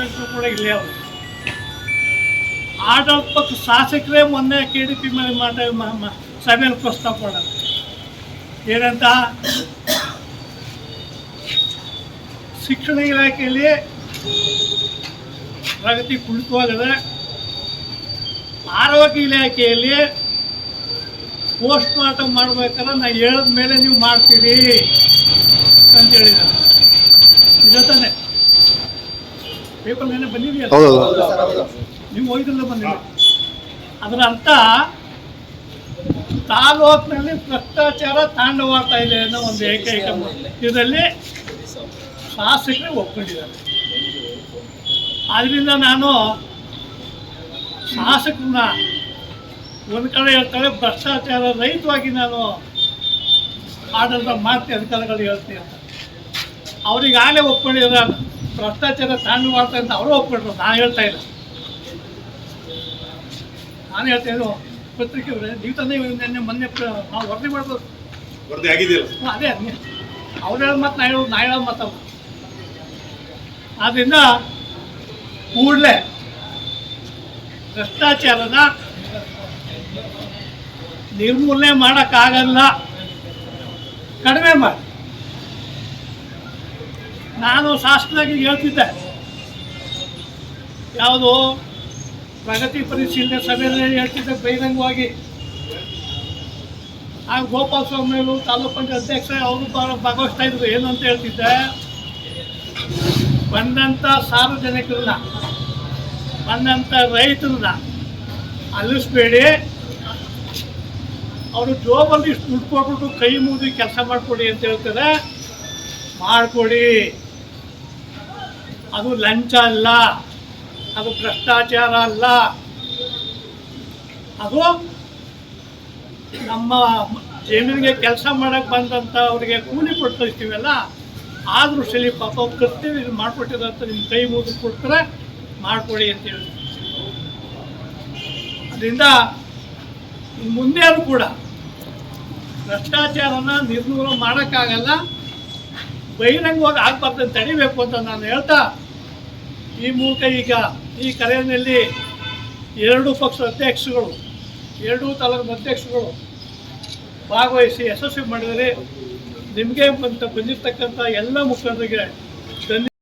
Inspector ಕೂಡ ಇಲ್ಲೇ ಅವರು ಆಡಳಿತ ಪಕ್ಷ ಶಾಸಕರೇ ಮೊನ್ನೆ ಕೆ ಡಿ ಪಿ ಮೇಲೆ ಮಾಡ ಸಭೆಯಲ್ಲಿ ಪ್ರಸ್ತಾಪ ಮಾಡೋದು ಏನಂತ? ಶಿಕ್ಷಣ ಇಲಾಖೆಯಲ್ಲಿ ಪ್ರಗತಿ ಕುಳಿತವಾಗದೆ ಆರೋಗ್ಯ ಇಲಾಖೆಯಲ್ಲಿ ಪೋಸ್ಟ್ ಮಾರ್ಟಮ್ ಮಾಡ್ಬೇಕಾದ್ರೆ ನಾ ಹೇಳಿದ ಮೇಲೆ ನೀವು ಮಾಡ್ತೀರಿ ಅಂತ ಹೇಳಿದ್ದಾರೆ. ಜೊತೆ ಪೇಪರ್ ಮೇಲೆ ಬಂದಿದೆಯಲ್ಲ ಹೌದೌದು. ನೀವು ಹೋಗಿದ್ರಲ್ಲ ಬಂದಿಲ್ಲ ಅದರ ಅರ್ಥ ತಾಲೂಕಿನಲ್ಲಿ ಭ್ರಷ್ಟಾಚಾರ ತಾಂಡವಾಡ್ತಾ ಇದೆ ಅನ್ನೋ ಒಂದು ಏಕೈಕ ಇದರಲ್ಲಿ ಶಾಸಕರೇ ಒಪ್ಕೊಂಡಿದ್ದಾರೆ. ಆದ್ರಿಂದ ನಾನು ಶಾಸಕರನ್ನ ಒಂದು ಕಡೆ ಹೇಳ್ತಾರೆ ಭ್ರಷ್ಟಾಚಾರ ರಹಿತವಾಗಿ ನಾನು ಆಡಳಿತ ಮಾಡ್ತೀನಿ ಅಧಿಕಾರಿಗಳು ಹೇಳ್ತೀನಿ ಅಂತ. ಅವ್ರಿಗಾಗಲೇ ಒಪ್ಕೊಂಡಿದ್ದಾರೆ ಭ್ರಷ್ಟಾಚಾರ ತಾಂಡವಾಡ್ತಾ ಅಂತ ಅವರು ಒಪ್ಕೊಂಡ್ರು ನಾನು ಹೇಳ್ತಾ ಇಲ್ಲ. ನಾನು ಹೇಳ್ತಾ ಇದ್ದು ಪತ್ರಿಕೆ ಅವರೇ ನೀವು ತಂದೆ ನಿನ್ನೆ ಮೊನ್ನೆ ನಾವು ವರದಿ ಮಾಡ್ಬೋದು. ವರದಿ ಆಗಿದೆಯಲ್ಲ? ಅದೇ ಅವ್ರು ಹೇಳೋದು ಮತ್ತೆ ನಾ ಹೇಳೋದು ನಾ ಹೇಳೋದು ಮಾತಲ್ಲ. ಆದ್ರಿಂದ ಕೂಡಲೇ ಭ್ರಷ್ಟಾಚಾರದ ನಿರ್ಮೂಲನೆ ಮಾಡೋಕ್ಕಾಗಲ್ಲ. ಕಡಿಮೆ ಮಾಡಿ. ನಾನು ಶಾಸಕನಾಗಿ ಹೇಳ್ತಿದ್ದೆ. ಯಾವುದು ಪ್ರಗತಿ ಪರಿಶೀಲನೆ ಸಭೆಯಲ್ಲಿ ಹೇಳ್ತಿದ್ದೆ ಬಹಿರಂಗವಾಗಿ. ಆ ಗೋಪಾಲ ಸ್ವಾಮಿ ಅವರು ತಾಲೂಕು ಪಂಚಾಯತ್ ಅಧ್ಯಕ್ಷ, ಅವರು ಭಾಗ- ಭಾಗವಹಿಸ್ತಾ ಇದ್ರು. ಏನು ಅಂತ ಹೇಳ್ತಿದ್ದೆ? ಬಂದಂಥ ಸಾರ್ವಜನಿಕರನ್ನ ಬಂದಂಥ ರೈತರನ್ನ ಅಲಿಸ್ಬೇಡಿ. ಅವರು ಜೋಬಲ್ಲಿ ಇಷ್ಟು ದುಡ್ಡು ಕೊಟ್ಬಿಟ್ಟು ಕೈ ಮುಗಿದು ಕೆಲಸ ಮಾಡಿಕೊಡಿ ಅಂತ ಹೇಳ್ತಾರೆ. ಮಾಡಿಕೊಡಿ. ಅದು ಲಂಚ ಅಲ್ಲ, ಅದು ಭ್ರಷ್ಟಾಚಾರ ಅಲ್ಲ. ಅದು ನಮ್ಮ ಜಮೀನಿಗೆ ಕೆಲಸ ಮಾಡಕ್ಕೆ ಬಂದಂಥ ಅವರಿಗೆ ಕೂಲಿ ಕೊಟ್ಟು ಕಳಿಸ್ತೀವಲ್ಲ ಆ ದೃಷ್ಟಿಯಲ್ಲಿ ಪಾಪ ಅವ್ರು ಕರ್ತೀವಿ ಇದು ಮಾಡಿಕೊಟ್ಟಿದಂತ ನಿಮ್ಮ ಕೈ ಮುಗಿದು ಕೊಡ್ತಾರೆ ಮಾಡಿಕೊಡಿ ಅಂತ ಹೇಳಿ ಅದರಿಂದ ಮುಂದೆ ಅದು ಕೂಡ ಭ್ರಷ್ಟಾಚಾರನ ನಿರ್ಮೂಲನೆ ಮಾಡೋಕ್ಕಾಗಲ್ಲ. ಬಹಿರಂಗವಾಗಿ ಆಗಬಾರ್ದು ತಡಿಬೇಕು ಅಂತ ನಾನು ಹೇಳ್ತಾ, ಈ ಮೂಲಕ ಈಗ ಈ ಕರೆಯಲ್ಲಿ ಎರಡು ಪಕ್ಷದ ಅಧ್ಯಕ್ಷಗಳು ಎರಡೂ ತಾಲೂಕು ಅಧ್ಯಕ್ಷಗಳು ಭಾಗವಹಿಸಿ ಯಶಸ್ವಿ ಮಾಡಿದರೆ ನಿಮಗೆ ಬಂತ ಬಂದಿರತಕ್ಕಂಥ ಎಲ್ಲ ಮುಖಂಡರಿಗೆ